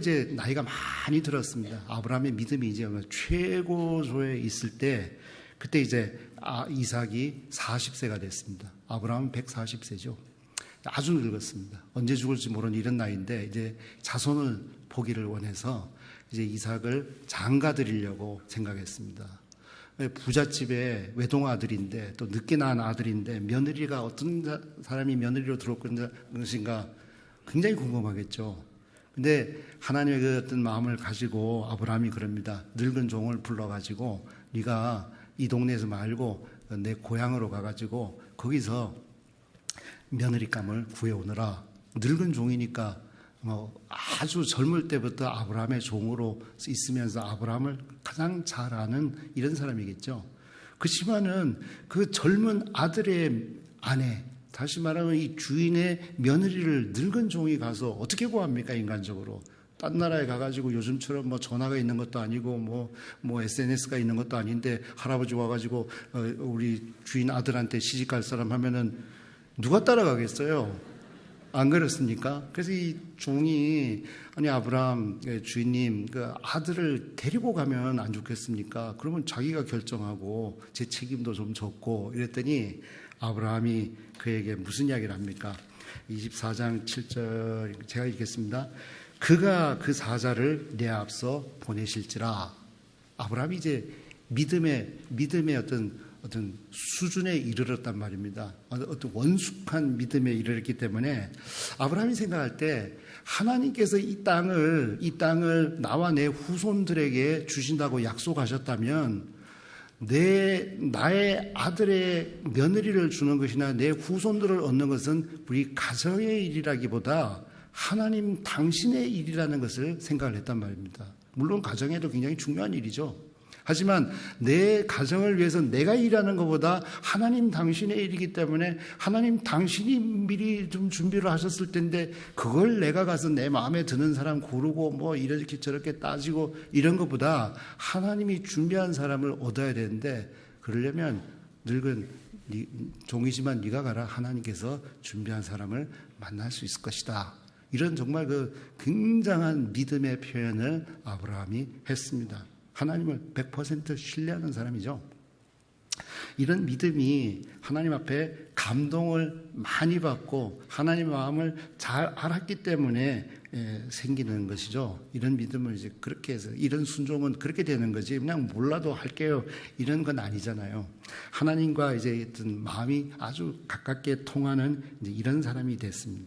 이제 나이가 많이 들었습니다. 아브라함의 믿음이 이제 최고조에 있을 때 그때 이제 아, 이삭이 40세가 됐습니다. 아브라함은 140세죠. 아주 늙었습니다. 언제 죽을지 모르는 이런 나이인데 이제 자손을 보기를 원해서 이제 이삭을 장가 드리려고 생각했습니다. 부잣집의 외동 아들인데 또 늦게 낳은 아들인데 며느리가 어떤 사람이 며느리로 들어올 것인가 굉장히 궁금하겠죠. 근데 하나님의 그 어떤 마음을 가지고 아브라함이 그럽니다. 늙은 종을 불러가지고 네가 이 동네에서 말고 내 고향으로 가가지고 거기서 며느리감을 구해오느라 늙은 종이니까 뭐 아주 젊을 때부터 아브라함의 종으로 있으면서 아브라함을 가장 잘 아는 이런 사람이겠죠. 그렇지만은 그 젊은 아들의 아내, 다시 말하면 이 주인의 며느리를 늙은 종이 가서 어떻게 구합니까, 인간적으로? 딴 나라에 가가지고 요즘처럼 뭐 전화가 있는 것도 아니고 뭐, 뭐 SNS가 있는 것도 아닌데 할아버지 와가지고 어, 우리 주인 아들한테 시집 갈 사람 하면은 누가 따라가겠어요? 안 그렇습니까? 그래서 이 종이 아니 아브라함 예, 주인님 그 아들을 데리고 가면 안 좋겠습니까? 그러면 자기가 결정하고 제 책임도 좀 졌고 이랬더니 아브라함이 그에게 무슨 이야기를 합니까? 24장 7절 제가 읽겠습니다. 그가 그 사자를 내 앞서 보내실지라 아브라함이 이제 믿음의 믿음의 어떤 어떤 수준에 이르렀단 말입니다. 어떤 원숙한 믿음에 이르렀기 때문에 아브라함이 생각할 때 하나님께서 이 땅을 이 땅을 나와 내 후손들에게 주신다고 약속하셨다면 내 나의 아들의 며느리를 주는 것이나 내 후손들을 얻는 것은 우리 가정의 일이라기보다 하나님 당신의 일이라는 것을 생각을 했단 말입니다. 물론 가정에도 굉장히 중요한 일이죠. 하지만 내 가정을 위해서 내가 일하는 것보다 하나님 당신의 일이기 때문에 하나님 당신이 미리 좀 준비를 하셨을 텐데 그걸 내가 가서 내 마음에 드는 사람 고르고 뭐 이렇게 저렇게 따지고 이런 것보다 하나님이 준비한 사람을 얻어야 되는데 그러려면 늙은 종이지만 네가 가라 하나님께서 준비한 사람을 만날 수 있을 것이다. 이런 정말 그 굉장한 믿음의 표현을 아브라함이 했습니다. 하나님을 100% 신뢰하는 사람이죠. 이런 믿음이 하나님 앞에 감동을 많이 받고 하나님의 마음을 잘 알았기 때문에 예, 생기는 것이죠. 이런 믿음을 이제 그렇게 해서 이런 순종은 그렇게 되는 거지. 그냥 몰라도 할게요. 이런 건 아니잖아요. 하나님과 이제 어떤 마음이 아주 가깝게 통하는 이런 사람이 됐습니다.